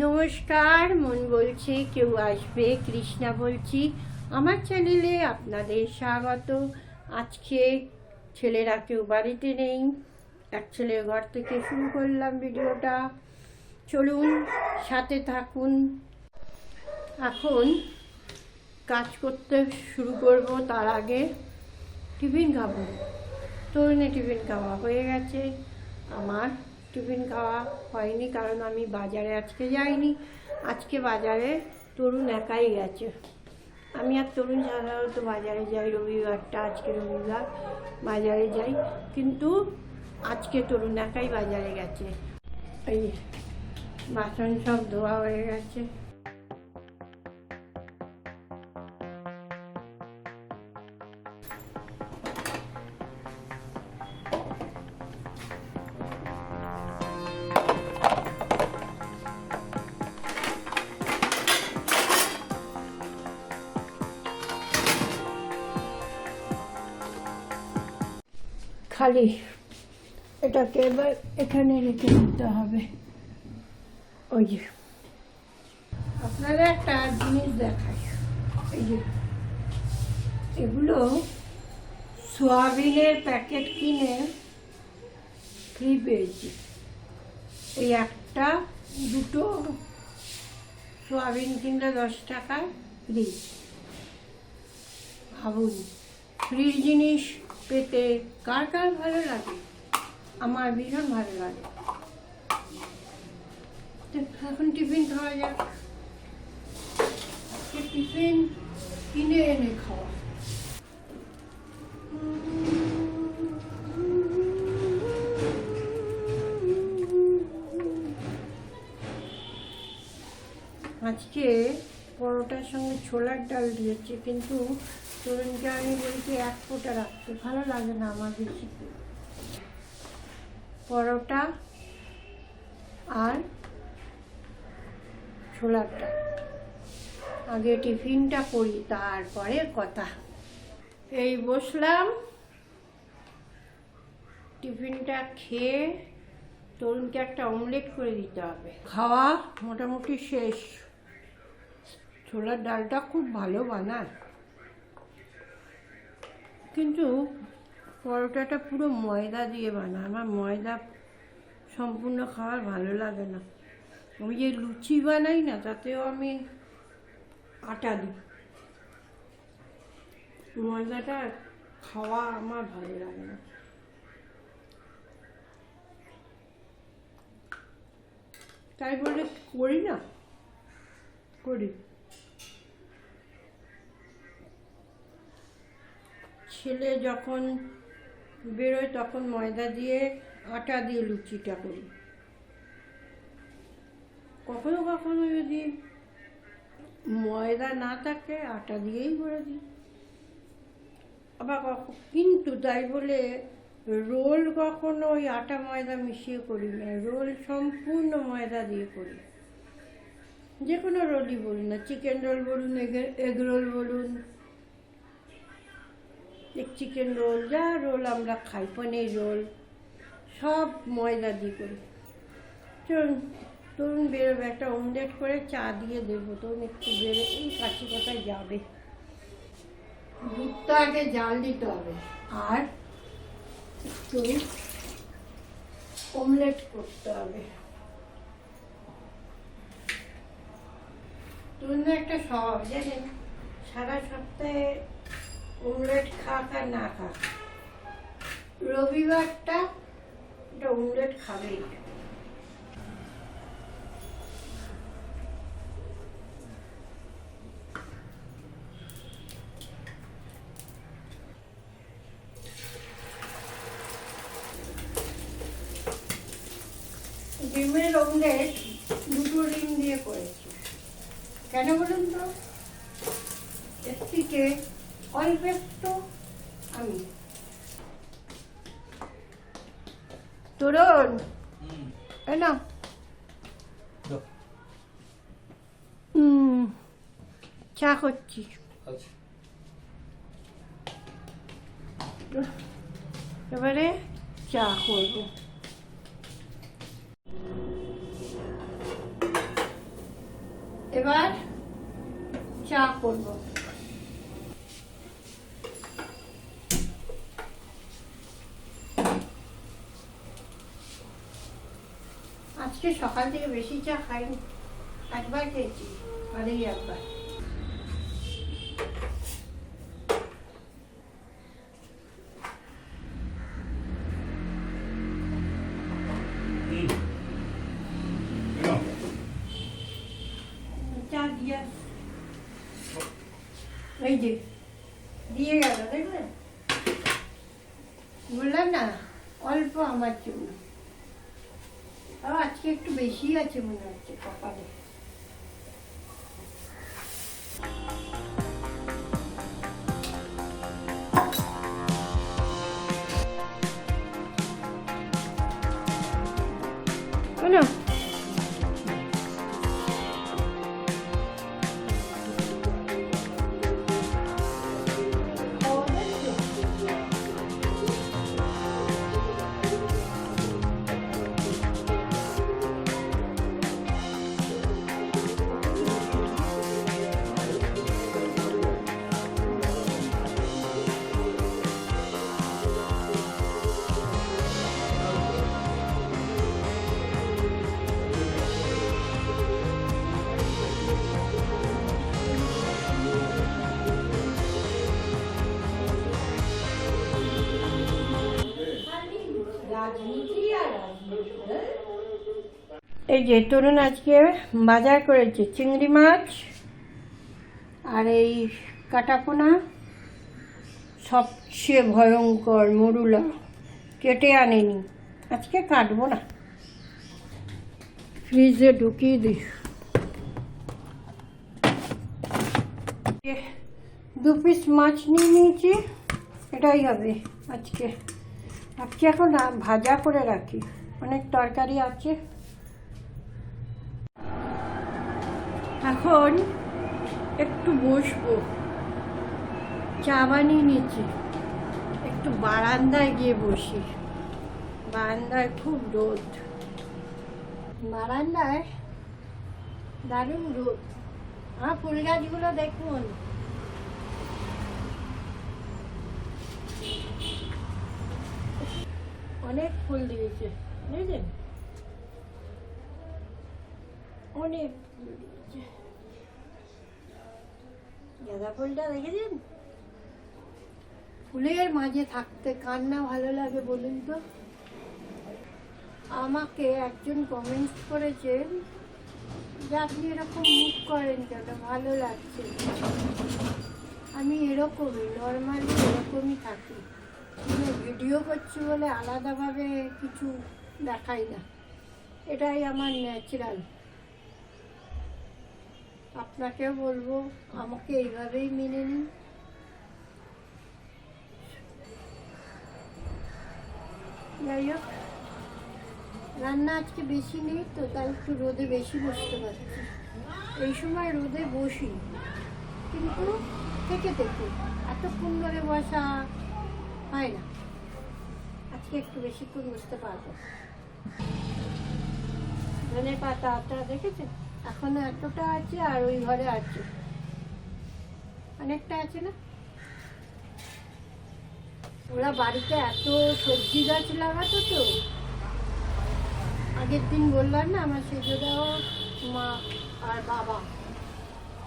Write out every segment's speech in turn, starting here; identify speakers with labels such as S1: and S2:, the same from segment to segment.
S1: নমস্কার, মন বলছে কেউ আসবে, কৃষ্ণা বলছি। আমার চ্যানেলে আপনাদের স্বাগত। আজকে ছেলেরা কেউ বাড়িতে নেই। এক ছেলের ঘর থেকে শুরু করলাম ভিডিওটা। চলুন, সাথে থাকুন। এখন কাজ করতে শুরু করব তার আগে টিফিন খাব। তরুণে টিফিন খাওয়া হয়ে গেছে। আমার টিফিন খাওয়া হয়নি, কারণ আমি বাজারে আজকে যাইনি। আজকে বাজারে তরুণ একাই গেছে। আমি আর তরুণ সাধারণত বাজারে যাই, রবিবারটা, আজকে রবিবার বাজারে যাই। কিন্তু আজকে তরুণ একাই বাজারে গেছে। এই বাসন সব ধোয়া হয়ে গেছে। খালি এটাকে এবার এখানে রেখে দিতে হবে। ওই যে। আপনারা একটা জিনিস দেখাই। এই যে এগুলো সোয়াবিনের প্যাকেট কিনে ফ্রি পেয়েছি? এই একটা দুটো সোয়াবিন কিনলে দশ টাকায় ফ্রি ভাবুন ফ্রি জিনিস পেতে কার কার ভালো লাগে? আমার ভীষণ ভালো লাগে। এখন টিফিন খাওয়া যাক। টিফিন কিনে এনে খাওয়া। আজকে পরোটার সঙ্গে ছোলার ডাল দিয়েছে, কিন্তু তরুণকে আমি বলছি, এক ফোঁটা রাখতে? ভালো লাগে না আমার বেশি। পরোটা আর ডাল আগে টিফিনটা করি, তারপরে কথা। এই বসলাম। টিফিনটা খেয়ে তরুণকে একটা অমলেট করে দিতে হবে। খাওয়া মোটামুটি শেষ। ছোলার ডালটা খুব ভালো বানায়। কিন্তু পরোটাটা পুরো ময়দা দিয়ে বানায়। আমার ময়দা সম্পূর্ণ খাওয়ার ভালো লাগে না। আমি যে লুচি বানাই না, তাতেও আমি আটা দিই। ময়দাটা খাওয়া আমার ভালো লাগে না। তাই বলে করি না? করি। ছেলে যখন বেরোয়, তখন ময়দা দিয়ে আটা দিয়ে লুচিটা করি। কখনো কখনো যদি ময়দা না থাকে, আটা দিয়েই করে দিই। আবার কিন্তু তাই বলে রোল কখনো ওই আটা ময়দা মিশিয়ে করি না, রোল সম্পূর্ণ ময়দা দিয়ে করি। যে কোনো রোলই বলুন না, চিকেন রোল বলুন এগ রোল বলুন চিকেন রোল যা রোল আমরা খাই, পনির রোল সব ময়দা দিয়ে করি। চলুন তরুণ বেরোবে, একটা অমলেট করে চা দিয়ে দেবো। তরুণ একটু বেরো এই কাছে কোথায় যাবে। দুধটা আগে জাল দিতে হবে। আর একটু অমলেট করতে হবে। তরুণ একটা স্বভাব জানেন সারা সপ্তাহে অমলেট খাক আর না খাক। রবিবারটা এটা অমলেট খাবেই। ডিমের অমলেট দুটো ডিম দিয়ে করেছি। কেন বলুন তো? এর থেকে অল্প একটু আমি। তরুণ। এই না হুম চা করছি।
S2: আচ্ছা।
S1: এবারে চা করব। এবার চা করব। আজকে সকাল থেকে বেশি চা খাইনি। একবার খেয়েছি এই একবার। চা দিয়ে। যে দিয়ে গেল দেখলেন বললাম না অল্প আমার জন্য। আজকে একটু বেশি আছে মনে হচ্ছে কপালে। এই যে তরুণ আজকে বাজার করেছে চিংড়ি মাছ আর এই কাটাপোনা, সবচেয়ে ভয়ঙ্কর মরুলা, কেটে আনেনি। আজকে কাটবো না। ফ্রিজে ঢুকিয়ে দিই। দু পিস মাছ নিয়ে নিয়েছি, এটাই হবে আজকে। আজকে এখন ভাজা করে রাখি। অনেক তরকারি আছে। এখন একটু বসবো। চা বানিয়ে নিয়েছি একটু বারান্দায় গিয়ে বসি। বারান্দায় খুব রোদ। বারান্দায় দারুণ রোদ। আমার ফুল গাছগুলো দেখুন। অনেক ফুল দিয়েছে। বুঝলেন? অনেক ফুল গাঁদা ফুলটা দেখেছেন? ফুলের মাঝে থাকতে কার না ভালো লাগে বলুন তো? আমাকে একজন কমেন্টস করেছেন যে আপনি এরকম মুখ করেন কেন? ভালো লাগছে। আমি এরকমই নর্মালি এরকমই থাকি। ভিডিও করছি বলে আলাদাভাবে কিছু দেখাই না। এটাই আমার ন্যাচারাল আপনাকেও বলব, আমাকে এইভাবেই মেনে নিন। যাই হোক, রান্না আজকে বেশি নেই, তো তাই একটু রোদে বেশি বসতে পারছি। এই সময় রোদে বসি, কিন্তু থেকে থেকে এতক্ষণ ধরে বসা হয় না। আজকে একটু বেশিক্ষণ বসতে পারব। ধনে পাতা আপনারা দেখেছেন? এখনও এতটা আছে আর ওই ঘরে আছে। অনেকটা আছে না? ওরা বাড়িতে এত সবজি গাছ লাগাতো তো। আগের দিন বললাম না, আমার সেজদাও মা আর বাবা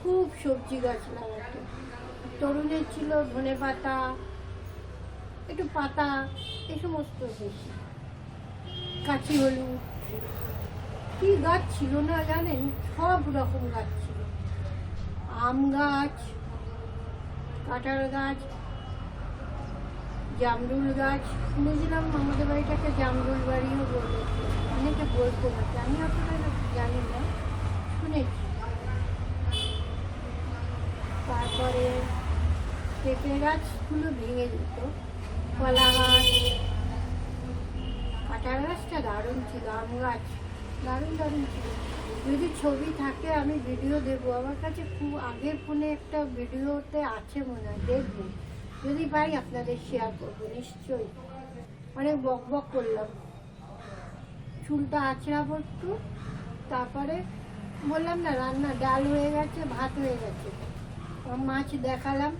S1: খুব সবজি গাছ লাগাতো। তরুণের ছিল ধনে পাতা, একটু পাতা এই সমস্ত কাঁচি হলুদ কি গাছ ছিল না জানেন? সব রকম গাছ ছিল। আম গাছ, কাঁঠাল গাছ, জামরুল গাছ। শুনেছিলাম আমাদের বাড়িটাকে জামরুল বাড়িও বলে। অনেকে বলতে থাকে আমি অতটা জানি না। শুনেছি। তারপরে পেঁপে গাছগুলো ভেঙে যেত। কলা গাছ, কাঁঠাল গাছটা দারুণ ছিল, আম গাছ। দারুণ দারুণ। যদি ছবি থাকে, আমি ভিডিও দেবো আমার কাছে খুব আগের ফোনে একটা ভিডিওতে আছে মনে হয়, দেখব। যদি পারি আপনাদের শেয়ার করব, নিশ্চয়ই। অনেক বক বক করলাম। চুলটা আঁচড়াবো একটু, তারপরে বললাম না, রান্না ডাল হয়ে গেছে, ভাত হয়ে গেছে। মাছ দেখালাম।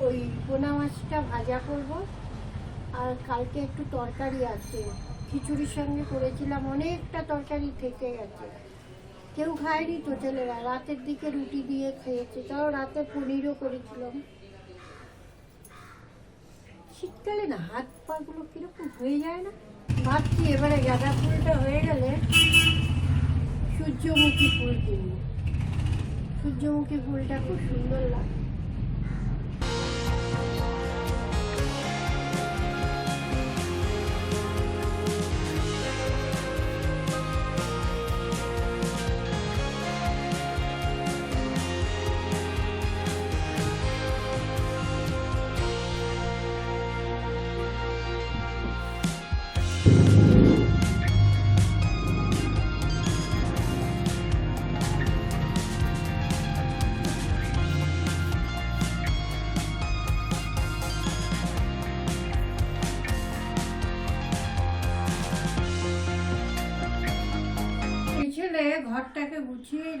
S1: ওই পোনা মাছটা ভাজা করব। আর কালকে একটু তরকারি আছে। খিচুড়ির সঙ্গে করেছিলাম, অনেকটা তরকারি থেকে গেছে। কেউ খায়নি তো ছেলেরা, রাতের দিকে রুটি দিয়ে খেয়েছে। তাও রাতে পনিরও করেছিলাম। শীতকালে না, হাত পাগুলো কীরকম হয়ে যায় না? ভাবছি এবারে গাঁদা ফুলটা হয়ে গেলে সূর্যমুখী ফুল কিনবো। সূর্যমুখী ফুলটা খুব সুন্দর লাগে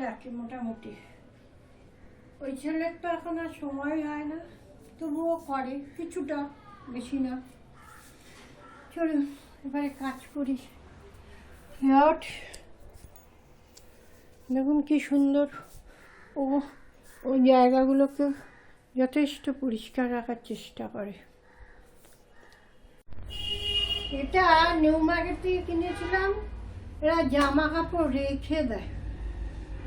S1: গুছিয়েই রাখে মোটামুটি। ওই ছেলের তো এখন আর সময় হয় না, তবুও করে, কিছুটা, বেশি না। চলুন এবারে কাজ করি। হট দেখুন কি সুন্দর। ও, ওই জায়গাগুলোকে যথেষ্ট পরিষ্কার রাখার চেষ্টা করে। এটা নিউ মার্কেট থেকে কিনেছিলাম। এরা জামা কাপড় রেখে দেয়।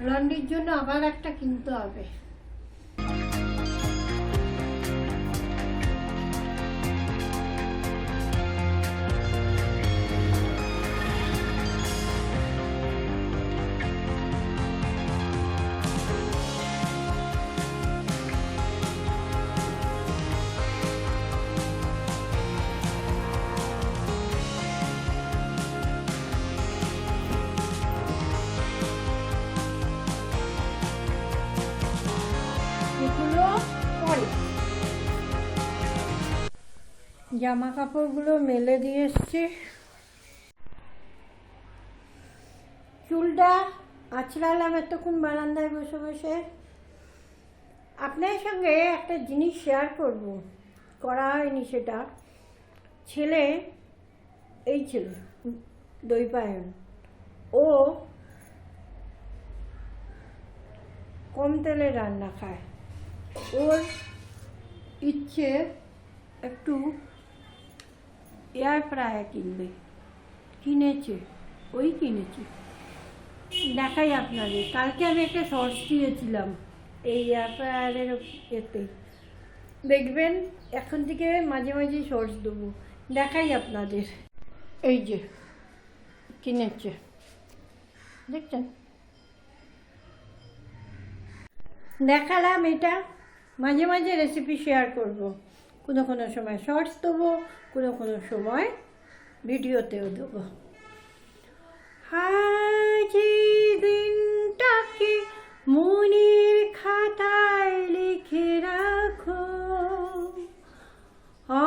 S1: লন্ড্রির জন্য আবার একটা কিনতে হবে। জামা কাপড়গুলো মেলে দিয়ে এসছি। চুলটা আছড়ালাম এতক্ষণ বারান্দায় বসে বসে। আপনার সঙ্গে একটা জিনিস শেয়ার করব। করা হয়নি সেটা। ছেলে, এই ছেলে, দৈপায়ন। ও কম তেলে রান্না খায়। ওর ইচ্ছে একটু এয়ার ফ্রায়ার কিনবে। কিনেছে। ওই কিনেছে। দেখাই আপনাদের। কালকে আমি একটা শর্টস দিয়েছিলাম এই এয়ার ফ্রায়ারের এতে। দেখবেন, এখন থেকে মাঝে মাঝে শর্টস দেবো। দেখাই আপনাদের। এই যে, কিনেছে। দেখছেন? দেখালাম এটা। মাঝে মাঝে রেসিপি শেয়ার করব। কোনো কোনো সময় শর্টস দেবো, কোনো কোনো সময় ভিডিওতেও দেবো। আজ দিনটাকে মনের খাতায় লিখে রাখো।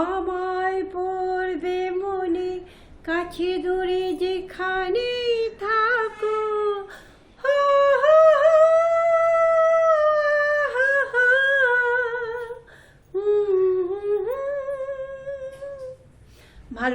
S1: আমায় পড়বে মনে, কাছে দূরে যেখানে